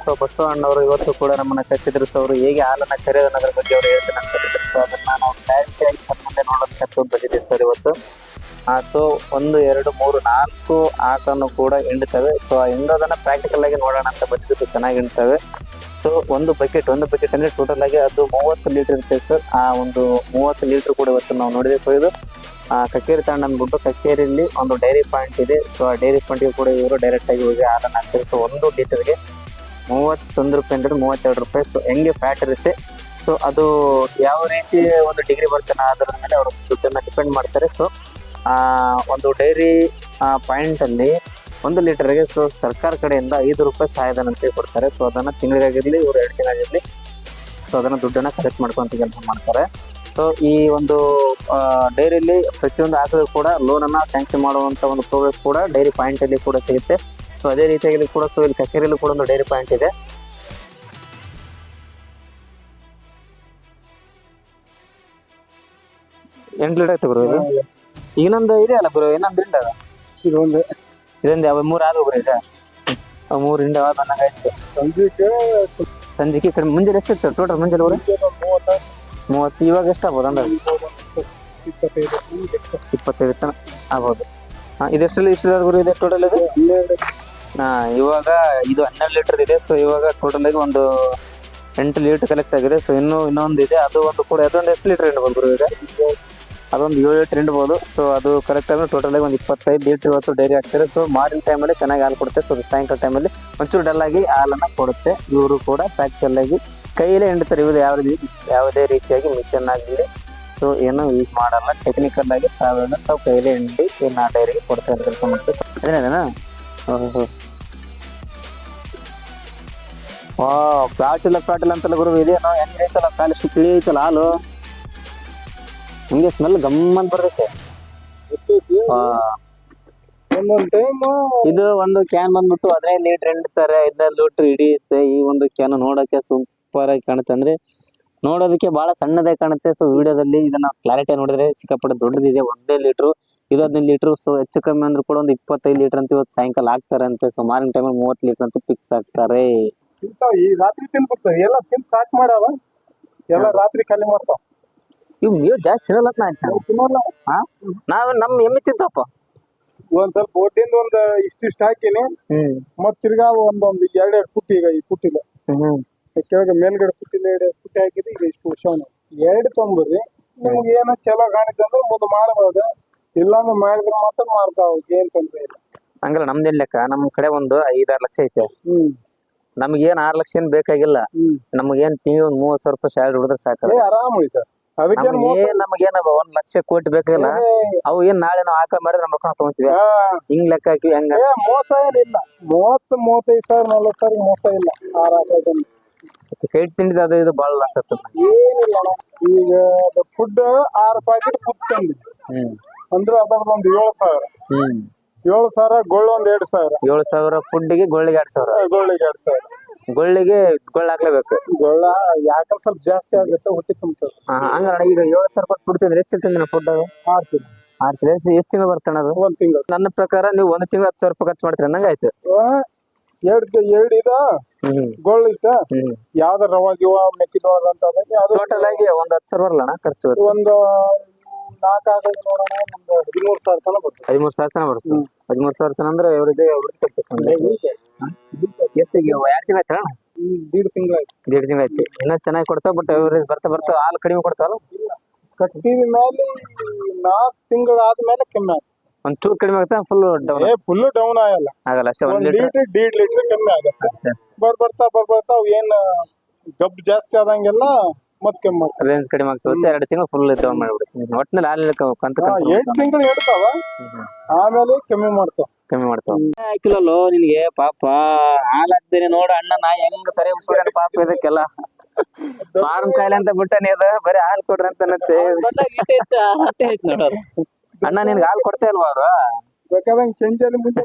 So ಬಸವಣ್ಣವರು ಇವತ್ತು ಕೂಡ ನಮ್ಮನ್ನ ಕಚ್ಚಿದ್ರು ಸೊ ಅವರು ಹೇಗೆ ಹಾಲನ್ನ ಕರೆಯೋದು ಅನ್ನೋದ್ರ ಬಗ್ಗೆ ಅವರು ಹೇಳ್ತಾರೆ ಸೊ ಅದನ್ನ ನಾವು ಡೈರೆಕ್ಟ್ ಆಗಿ ಮುಂದೆ ಬಂದಿದೆ ಸರ್ ಇವತ್ತು. ಸೊ ಒಂದು, ಎರಡು, ಮೂರು, ನಾಲ್ಕು ಆಕನ್ನು ಕೂಡ ಹಿಂಡ್ತವೆ. ಸೊ ಆ ಹಿಂಡೋದನ್ನ ಪ್ರಾಕ್ಟಿಕಲ್ ಆಗಿ ನೋಡೋಣ ಅಂತ ಬಂದಿದ್ದು ಚೆನ್ನಾಗಿ ಹಿಂಡ್ತವೆ. ಸೊ ಒಂದು ಬಕೆಟ್ ಒಂದು ಬಕೆಟ್ ಅಂದ್ರೆ ಟೋಟಲ್ ಆಗಿ ಅದು ಮೂವತ್ತು ಲೀಟರ್ ಇರುತ್ತೆ ಸರ್ ಆ ಒಂದು ಮೂವತ್ತು ಲೀಟರ್ ಕೂಡ ಇವತ್ತು ನಾವು ನೋಡಿದೆ ಸೊ ಇದು. ಕಕ್ಕೇರಿ ತಾಂಡ ಅಂದ್ಬಿಟ್ಟು ಕಚೇರಿಯಲ್ಲಿ ಒಂದು ಡೈರಿ ಪಾಯಿಂಟ್ ಇದೆ. ಸೊ ಆ ಡೈರಿ ಪಾಯಿಂಟ್ಗೆ ಕೂಡ ಇವರು ಡೈರೆಕ್ಟ್ ಆಗಿ ಹೋಗಿ ಹಾಲನ್ನು ಹಾಕ್ತಾರೆ ಸೊ ಒಂದು ಲೀಟರ್ಗೆ ಮೂವತ್ತೊಂದು ರೂಪಾಯಿ ಅಂದ್ರೆ ಮೂವತ್ತೆರಡು ರೂಪಾಯಿ. ಸೊ ಹೆಂಗೆ ಫ್ಯಾಟ್ ಇರುತ್ತೆ? ಸೊ ಅದು ಯಾವ ರೀತಿ ಒಂದು ಡಿಗ್ರಿ ಬರ್ತಾನೆ ಅದರ ಮೇಲೆ ಅವರು ದುಡ್ಡನ್ನು ಡಿಪೆಂಡ್ ಮಾಡ್ತಾರೆ. ಸೊ ಒಂದು ಡೈರಿ ಪಾಯಿಂಟ್ ಅಲ್ಲಿ ಒಂದು ಲೀಟರ್ಗೆ ಸೊ ಸರ್ಕಾರ ಕಡೆಯಿಂದ ಐದು ರೂಪಾಯಿ ಸಹಾಯಧನ ಅಂತ ಕೊಡ್ತಾರೆ. ಸೊ ಅದನ್ನ ತಿಂಗಳಿಗಾಗಿರ್ಲಿ, ಇವರು ಎರಡು ತಿಂಗಳಿಗಾಗಿರ್ಲಿ ಸೊ ಅದನ್ನ ದುಡ್ಡನ್ನ ಕಲೆಕ್ಟ್ ಮಾಡ್ಕೊಂತ ಕೆಲಸ ಮಾಡ್ತಾರೆ. ಸೊ ಈ ಒಂದು ಡೈರಿಯಲ್ಲಿ ಪ್ರತಿಯೊಂದು ಆಕಳು ಕೂಡ ಲೋನನ್ನು ಸ್ಯಾಂಕ್ಷನ್ ಮಾಡುವಂತ ಒಂದು ಪ್ರೋಗ್ರೆಸ್ ಕೂಡ ಡೈರಿ ಪಾಯಿಂಟ್ ಅಲ್ಲಿ ಕೂಡ ಸಿಗುತ್ತೆ. ಸೊ ಅದೇ ರೀತಿಯಾಗಿ ಕೂಡ ಸೊ ಇಲ್ಲಿ ಕಚೇರಿಯಲ್ಲೂ ಕೂಡ ಒಂದು ಡೈರಿ ಪಾಯಿಂಟ್ ಇದೆ. ಎಂಟು ಲೀಟರ್ ಆಯ್ತು ಗುರು ಇದು? ಇನ್ನೊಂದು ಇದೆ ಅಲ್ಲ ಗುರು? ಇನ್ನೊಂದು ಇಲ್ಲ ಇದೊಂದು. ಇದೊಂದು ಯಾವ ಮೂರು ಆದ ಗುರು ಇದೆ ಮೂರು ಹಿಂಡ ಬಂದಂಗಾಯ್ತು ಸಂಜೆಗೆ ಕಡೆ ಮುಂಜಾನೆ ಎಷ್ಟಿತ್ತು ಟೋಟಲ್ ಮುಂಜಾನೆ ಬರೋ ಮೂವತ್ತ ಇವಾಗ ಎಷ್ಟಾಗ್ಬೋದು ಅಂದ್ರೆ ಇಪ್ಪತ್ತೈದು. ಇಪ್ಪತ್ತೈದು ತನಕ ಆಗ್ಬೋದು. ಹಾಂ ಇದೆಷ್ಟಲ್ಲಿ ಇಷ್ಟು ಗುರು ಇದೆ ಟೋಟಲ್ ಇದು? ಇವಾಗ ಇದು ಹನ್ನೆರಡು ಲೀಟರ್ ಇದೆ ಸೊ ಇವಾಗ ಟೋಟಲ್ ಆಗಿ ಒಂದು ಎಂಟು ಲೀಟರ್ ಕಲೆಕ್ಟ್ ಆಗಿದೆ ಸೊ ಇನ್ನೂ ಇನ್ನೊಂದು ಇದೆ. ಅದು ಒಂದು ಕೂಡ ಅದೊಂದು ಎಷ್ಟು ಲೀಟರ್ ಇಡ್ಬೋದು ಗುರು ಈಗ ಅದೊಂದು ಏಳು ಲೀಟರ್ ಇಡ್ಬೋದು ಸೊ ಅದು ಕರೆಕ್ಟ್ ಆಗಿ ಟೋಟಲ್ ಆಗಿ ಒಂದು ಇಪ್ಪತ್ತೈದು ಲೀಟರ್ ಇವತ್ತು ಡೈರಿ ಹಾಕ್ತಾರೆ. ಸೊ ಮಾರಿನ ಟೈಮಲ್ಲಿ ಚೆನ್ನಾಗಿ ಹಾಲು ಕೊಡುತ್ತೆ. ಸೊ ಸಾಯಂಕಾಲ ಟೈಮಲ್ಲಿ ಒಂಚೂರು ಡಲ್ ಆಗಿ ಹಾಲನ್ನು ಕೊಡುತ್ತೆ. ಇವರು ಕೂಡ ಪ್ರಾಕ್ಟಿಕಲ್ ಆಗಿ ಕೈಯಲ್ಲೇ ಹಿಂಡ್ತಾರೆ. ಇವರು ಯಾವ ರೀತಿ ಯಾವುದೇ ರೀತಿಯಾಗಿ ಮಿಷನ್ ಆಗಿದೆ ಸೊ ಏನು ಯೂಸ್ ಮಾಡಲ್ಲ. ಟೆಕ್ನಿಕಲ್ ಆಗಿ ತಾವೆಲ್ಲ ತಾವು ಕೈಯಲ್ಲೇ ಹಿಂಡಿ ಆ ಡೈರಿಗೆ ಕೊಡ್ತಾ ಇರ್ತಾರೆ ಕೆಲಸ ವಾ ಪ್ಲಾಟಿಲ್ಲ ಪ್ಲಾಟಿಲ್ಲ ಅಂತಲ್ಲ ಗುರು, ಇದೇನೋ ಹೆಂಗೆ ಐತಲ್ಲ, ಕಾಲು ಸುತ್ತಲಿ ಐತಲ್ಲ, ಹಾಲು. ಸ್ಮೆಲ್ ಗಮ್ಮಂತ ಬರ್ತೈತೆ. ಇದು ಒಂದು ಕ್ಯಾನ್ ಬಂದ್ಬಿಟ್ಟು ಹದಿನೈದು ಲೀಟರ್ ಹಿಂಡ್ತಾರೆ ಹದಿನೈದು ಲೀಟರ್ ಹಿಡಿಯುತ್ತೆ. ಈ ಒಂದು ಕ್ಯಾನ್ ನೋಡಕ್ಕೆ ಸೂಪರ್ ಆಗಿ ಕಾಣುತ್ತೆ. ಅಂದ್ರೆ ನೋಡೋದಕ್ಕೆ ಬಹಳ ಸಣ್ಣದಾಗಿ ಕಾಣುತ್ತೆ. ಸೊ ವಿಡಿಯೋದಲ್ಲಿ ಇದನ್ನ ಕ್ಲಾರಿಟಿ ನೋಡಿದ್ರೆ ಸಿಕ್ಕಾಪಟ್ಟೆ ದೊಡ್ಡದಿದೆ. ಒಂದೇ ಲೀಟ್ರು ಇದು ಹದಿನೈದು ಲೀಟರ್ ಸೊ ಹೆಚ್ಚು ಕಮ್ಮಿ ಅಂದ್ರೂ ಕೂಡ ಒಂದು ಇಪ್ಪತ್ತೈದು ಲೀಟರ್ ಅಂತ ಇವತ್ತು ಸಾಯಂಕಾಲ ಹಾಕ್ತಾರೆ ಅಂತ ಸೊ ಮಾರಿನ ಟೈಮಲ್ಲಿ ಮೂವತ್ತು ಲೀಟರ್ ಅಂತ ಫಿಕ್ಸ್ ಆಗ್ತಾರೆ. ಈ ರಾತ್ರಿ ತಿನ್ಬಿಡ್ತಾವ ಎಲ್ಲ ತಿನ್ ಸ್ಟಾರ್ಟ್ ಮಾಡ್ಯಾವ ಎಲ್ಲ ರಾತ್ರಿ ಖಾಲಿ ಮಾಡ್ತಾವ? ಇವು ನೀವು ಜಾಸ್ತಿ ತಿನ್ನಲ್ಲ ನಾವು ತಿನ್ನಲ್ಲ. ಹಾ? ನಾವ್ ನಮ್ಮ ಎಮ್ಮೆ ತಿಂತಪ್ಪ. ಒಂದ್ ಸ್ವಲ್ಪ ಒಟ್ಟಿಂದ ಒಂದ್ ಇಷ್ಟು ಹಾಕಿನಿ. ಮತ್ ತಿರ್ಗಾ ಒಂದೊಂದು ಎರಡ್ ಎರಡು ಪುಟ್ಟಿ ಈಗ ಈ ಪುಟ್ಟಿಲ್ಲ ಕೆಳಗೆ ಮೇಲ್ಗಡೆ ಪುಟ್ಟಿಲ್ಲ ಎರಡು ಪುಟ್ಟಿ ಹಾಕಿದ್ರೆ ಈಗ ಇಷ್ಟು ವರ್ಷವನು ಎರಡು ತೊಂಬರ್ರಿ ನಿಮ್ಗೆ ಏನೋ ಚಲೋ ಕಾಣಿತ್ತೆ ಅಂದ್ರೆ ಮುಂದೆ ಮಾಡ್ಬೋದು. ಇಲ್ಲಾಂದ್ರೆ ಮಾಡಿದ್ರೆ ಮಾತ್ರ ಮಾಡ್ತಾವ ಏನ್ ತೊಂದ್ರೆ ಇಲ್ಲ. ಹಂಗಲ್ಲ ನಮ್ದೇನ್ ಲೆಕ್ಕ? ನಮ್ ಕಡೆ ಒಂದು ಐದಾರು ಲಕ್ಷ ಐತೆ. ಹ್ಮ್. ನಮ್ಗೇನ್ ಆರ್ ಲಕ್ಷ ಏನ್ ಬೇಕಾಗಿಲ್ಲ. ಹ್ಮ್. ನಮಗೇನ್ ತಿಂಗಳ ಒಂದ್ ಮೂವತ್ ಸಾವಿರ ರೂಪಾಯಿ ಸ್ಯಾಲರಿ ಹುಡಿದ್ರೆ ಸಾಕಲ್ಲ. ಏ ಆರಾಮ್ ಐತೆ. ಅದಕ್ಕೆ ನಮ್ಗೇನ್ ನಮಗೇನ ಒಂದ್ ಲಕ್ಷ ಕೋಟಿ ಬೇಕಾಗಿಲ್ಲ. ಅವು ಏನ್ ನಾಳೆ ನಾವು ಹಾಕ ಮಾಡಿದ್ರೆ ನಮ್ಮ ರೊಕ್ಕ ತಗೊಂತೀವಿ. ಹಿಂಗ್ ಲೆಕ್ಕ ಹಾಕಿ ಹೆಂಗ ಏ ಮೋಸ ಏನಿಲ್ಲ. ಮೂವತ್ತು ಮೂವತ್ತೈದು ಸಾವಿರ ನಲ್ವತ್ತು ಸಾವಿರ ಮೋಸ ಇಲ್ಲ. ಆರಾಮ ಕೈ ತಿಂಡಿದ ಅದು ಇದು ಬಾಳ ಲಾಸ್ ಆಗ್ತದ. ಏನಿಲ್ಲ ಅಣ್ಣ. ಈಗ ಫುಡ್ ಆರು ಪ್ಯಾಕೆಟ್ ಫುಡ್ ತಂದಿದ್ದೆ. ಹ್ಮ್. ಅಂದ್ರೆ ಅದ್ರದ್ದು ಒಂದು ಏಳು ಸಾವಿರ. ಹ್ಮ್. ಏಳು ಸಾವಿರ ಗೊಳ್ಳು ಒಂದ್ ಎರಡ್ ಸಾವಿರ. ಏಳು ಸಾವಿರ ಫುಡ್ಡಿಗೆ ಗೊಳ್ಳಿಗೆ ಎರಡ್ ಸಾವಿರ. ಗೋಳಿಗೆ ಎರಡ್ ಸಾವಿರ. ಗೊಳ್ಳಿಗೆ ಗೊಳ್ಳ ಹಾಕ್ಲೇಬೇಕು. ಗೊಳ್ಳ ಯಾಕಂದ್ರೆ ಸ್ವಲ್ಪ ಜಾಸ್ತಿ ಆಗುತ್ತೆ ಹೊಟ್ಟೆ ತುಂಬ ಹಾ ಈಗ ಏಳು ಸಾವಿರ ರೂಪಾಯಿ ಕೊಡ್ತೀನಿ ತಿಂದ್ರೆ ಎಷ್ಟು ತಿಂದ್ರೆ ಫುಡ್ ಅದು? ಮಾಡ್ತೀನಿ ಆರ್ ತಿಂಗಳು. ಎಷ್ಟು ತಿಂಗಳು ಬರ್ತಾನ ಅದು? ಒಂದ್ ತಿಂಗಳು. ನನ್ನ ಪ್ರಕಾರ ನೀವು ಒಂದು ತಿಂಗಳು ಹತ್ತು ಸಾವಿರ ರೂಪಾಯಿ ಖರ್ಚು ಮಾಡ್ತೀರಿ ಅನ್ನಂಗ ಆಯ್ತು. ಎರಡ್ ಎರಡ್ ಇದ? ಹ್ಮ್. ಗೊಳ್ಳು ಇಷ್ಟ ಹ್ಮ್. ಯಾವ್ದು ರವ ಗಿವ ಮೆಕ್ಕೆಜೋಳ ಅಂತ ಅದಕ್ಕೆ ಅದು ಟೋಟಲ್ ಆಗಿ ಒಂದ್ ಹತ್ತು ಸಾವಿರ ಬರಲ್ಲ ಅಣ್ಣ ಖರ್ಚು ಒಂದು ನೋಡೋಣ ಒಂದು ಹದಿಮೂರು ಸಾವಿರ ತನಕ ಬರ್ತದೆ. ಹದಿಮೂರು ಸಾವಿರ ತನಕ ಬರುತ್ತೆ. ಹದಿಮೂರು ಸಾವಿರ ತನಕ ಅಂದ್ರೆ ಎವರೇಜ್ ಎಷ್ಟು ಈಗ ಎರಡು ತಿಂಗಳ ಆಯ್ತು ದೀಡ್ ತಿಂಗಳಾಯ್ತು ದೇಡ್ ತಿಂಗಳು ಆಯ್ತು. ಇನ್ನೂ ಚೆನ್ನಾಗಿ ಕೊಡ್ತಾವ ಬಟ್ ಎವರೇಜ್ ಬರ್ತಾ ಬರ್ತಾ ಹಾಲು ಕಡಿಮೆ ಕೊಡ್ತಾವಲ್ಲ? ಕಟ್ಟಿದ ಮೇಲೆ ನಾಲ್ಕು ತಿಂಗಳಾದ್ಮೇಲೆ ಕಮ್ಮಿ ಆಗುತ್ತೆ. ಒಂದ್ ಚೂರ್ ಕಡಿಮೆ ಆಗುತ್ತೆ? ಫುಲ್ ಡೌನ್ ಏ ಫುಲ್ ಡೌನ್ ಆಗಲ್ಲ. ಆಗಲ್ಲ ಅಷ್ಟೇ ಒಂದ್ ಲೀಟರ್ ಡೀಡ್ ಲೀಟರ್ ಕಮ್ಮಿ ಆಗುತ್ತೆ. ಅಷ್ಟೇ ಬರ್ ಬರ್ತಾ ಬರ್ ಬರ್ತಾ ಏನ್ ಗಬ್ ಜಾಸ್ತಿ ಆದಂಗೆಲ್ಲ ರೇಂಜ್ ಕಡಿಮೆ ಆಗ್ತದೆ. ಎರಡು ತಿಂಗಳು ಫುಲ್ ಡೌನ್ ಮಾಡ್ಬಿಡ್ತೀನಿ ಒಟ್ಟಿನಲ್ಲಿ ಹಾಲು ಕಂತ ಎಂಟು ತಿಂಗಳು ಇಡ್ತಾವ ಆಮೇಲೆ ಕಮ್ಮಿ ಮಾಡ್ತಾವ. ಕಮ್ಮಿ ಮಾಡ್ತಾವ. ಹಾಕಿಲ್ಲಲ್ಲೋ ನಿನಗೆ ಪಾಪ ಹಾಲು ಹಾಕ್ತೀನಿ ನೋಡು ಅಣ್ಣ ನಾ ಹೆಂಗ್ ಸರಿ ಬಿಟ್ಬಿಟ್ಟಾನ ಪಾಪ ಇದಕ್ಕೆಲ್ಲ. ಫಾರ್ಮ್ ಕಾಯಿಲೆ ಅಂತ ಬಿಟ್ಟಾನೆ ಅದ ಬರೀ ಹಾಲು ಕೊಡ್ರಿ ಅಂತ ಅನ್ನತ್ತೆ ಅಣ್ಣ ನಿನ್ಗೆ ಹಾಲು ಕೊಡ್ತೇ ಇಲ್ವಾ ಅವರು ಬೇಕಾದಂಗೆ ಚೆಂಜಲ್ಲಿ ಮುಂದೆ